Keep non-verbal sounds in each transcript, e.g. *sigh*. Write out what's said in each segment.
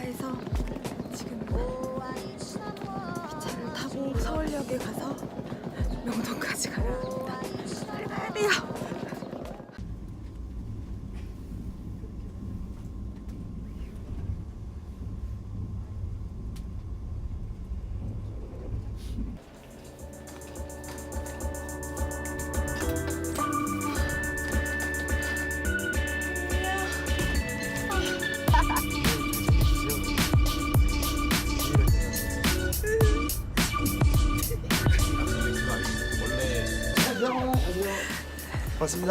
해서 지금 someone. 기차를 타고 서울역에 가서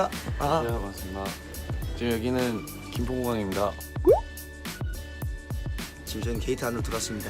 반갑습니다. 아, 네, 반갑습니다. 지금 여기는 김포공항입니다. 지금 저희는 게이트 안으로 들어왔습니다.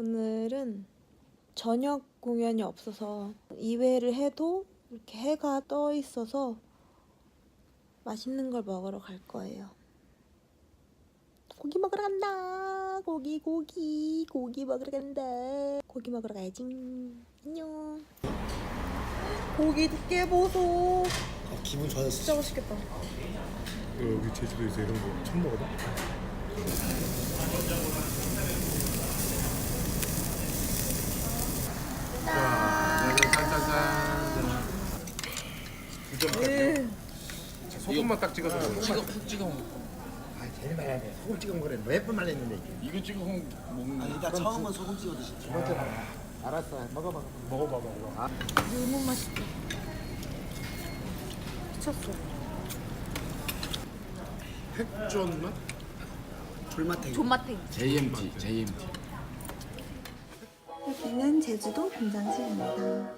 오늘은 저녁 공연이 없어서 2회를 해도 이렇게 해가 떠 있어서 맛있는 걸 먹으러 갈 거예요. 고기 먹으러 간다. 고기 고기 고기 먹으러 간다. 고기 먹으러 가야지. 안녕. 고기 두께 보소. 아, 기분 좋아졌어. 진짜 맛있겠다. 여기 제주도에서 이런 거 처음 먹어봐. 소금만 딱 찍어서 먹는 찍어 푹 찍어 먹. 아, 제일 말해야 돼. 소금 찍어 먹으래. 몇번 말했는데 이게. 이거 찍어 먹는. 아니, 일단 처음은 소금 찍어 드시. 두 번째 알았어. 먹어봐. 먹어봐 먹어. 아, 너무 맛있다. 미쳤어. 핵전 맛? 불맛탱이. 존맛탱. JMT, JMT. 여기는 제주도 분장실입니다.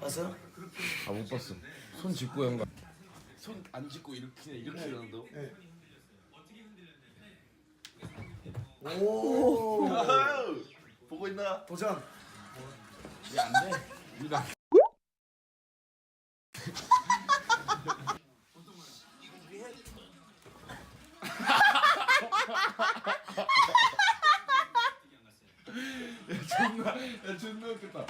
봤어? 아못 봤어. 손 짚고 연가. 손 안 짚고 이렇게 이렇게 이런다고? 오. *laughs* 보고 있나? 도전. 이게 안 돼. 이거 안 야 존나 웃겼다.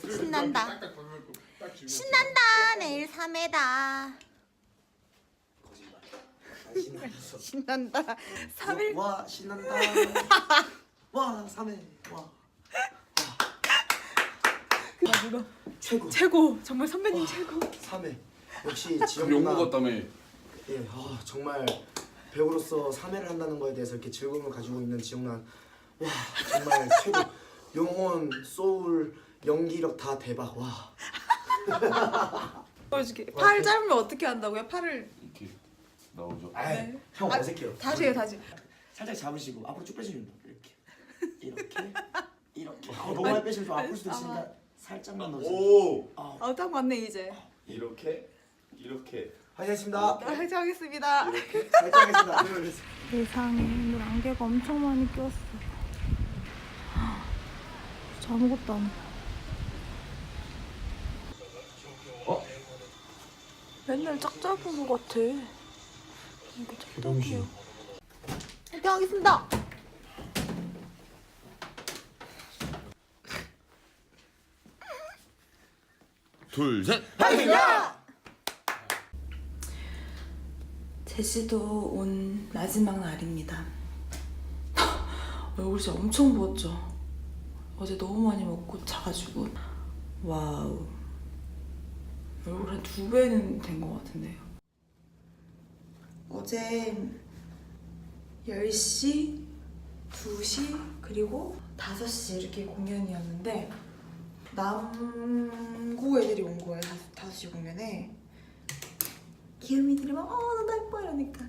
신난다. 신난다. 내일 3회다. 신난다. 3일 와 신난다. *laughs* 와 3회. 와 최고. 최고 정말 선배님 최고 3회. 역시 욕 지영 누나. 먹었다며. 예, 아, 정말 배우로서 3회를 한다는 거에 대해서 이렇게 즐거움을 가지고 있는 지영난. 와 정말 최고. 영혼, 소울, 연기력 다 대박. 와. *laughs* 보여줄게 팔 짧으면 어떻게 한다고요? 팔을 이렇게 나오죠. 아이, 네. 형 아, 어색해요. 다시 해요 다시 살짝 잡으시고 앞으로 쭉 돼요. 이렇게 이렇게 *laughs* 이렇게 아, 너무 많이 빼시면 좀 아플 수도 있으니까 살짝만 넣으세요. 오 아딱 맞네 이제 이렇게 이렇게 하겠습니다. 다시 하겠습니다 살짝 하겠습니다. 세상에 오늘 안개가 엄청 많이 꼈어. 진짜 *gasps* 아무것도 안 해. 맨날 짝짝인 것 같아. 이게 짝짝이야. 화이팅하겠습니다. 둘 셋. 제시도 온 마지막 날입니다. *laughs* 얼굴이 진짜 엄청 부었죠. 어제 너무 많이 먹고 자가지고 와우 얼굴 한 두 배는 된 것 같은데요. 어제 10시, 2시, 그리고 5시 이렇게 공연이었는데 남고 애들이 온 거예요. 5시 공연에 귀요미들이 막 어, 너도 예뻐 이러니까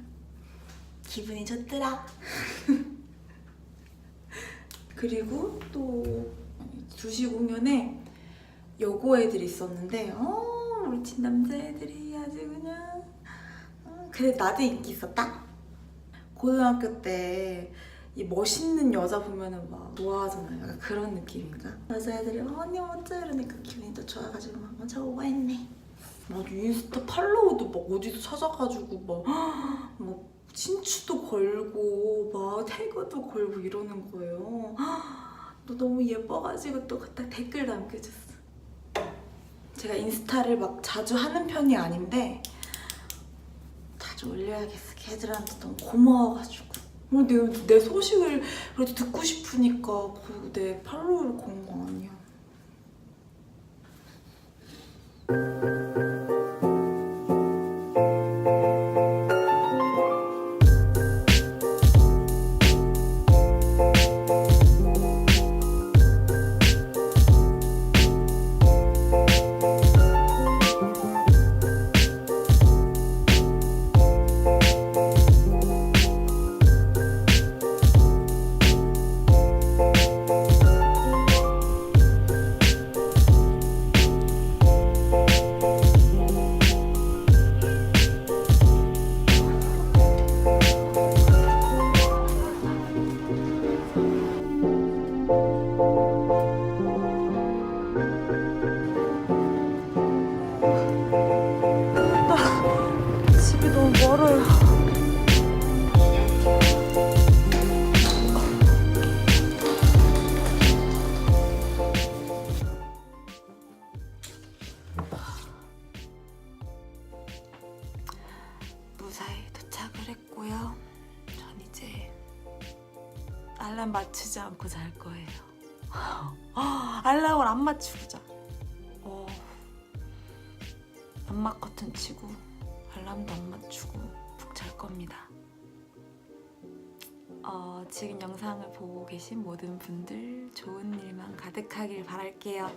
기분이 좋더라. *laughs* 그리고 또 2시 공연에 여고 애들이 있었는데 어 우리 친 남자애들이 아주 그냥 어, 그래 나도 인기 있었다. 고등학교 때 이 멋있는 여자 보면은 막 좋아하잖아요. 약간 그런 느낌인가? 여자애들이 어, 언니 멋져 이러니까 기분이 또 좋아가지고 막 어, 저 오버했네. 막 인스타 팔로우도 막 어디서 찾아가지고 막, *gasps* 막 친추도 걸고 막 태그도 걸고 이러는 거예요. *gasps* 너 너무 예뻐가지고 또딱 댓글 남겨줬어. 제가 인스타를 막 자주 하는 편이 아닌데 자주 올려야겠어. 걔들한테 너무 고마워가지고. 어, 내, 내 소식을 그래도 듣고 싶으니까 그내 팔로우를 거는 거 아니야. 알람 맞추지 않고 잘 거예요. *gasps* 알람을 안 맞추고 자. 어, 암막 커튼 치고 알람도 안 맞추고 푹 잘 겁니다. 어, 지금 영상을 보고 계신 모든 분들 좋은 일만 가득하길 바랄게요.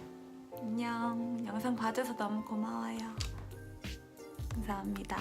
안녕. 영상 봐줘서 너무 고마워요. 감사합니다.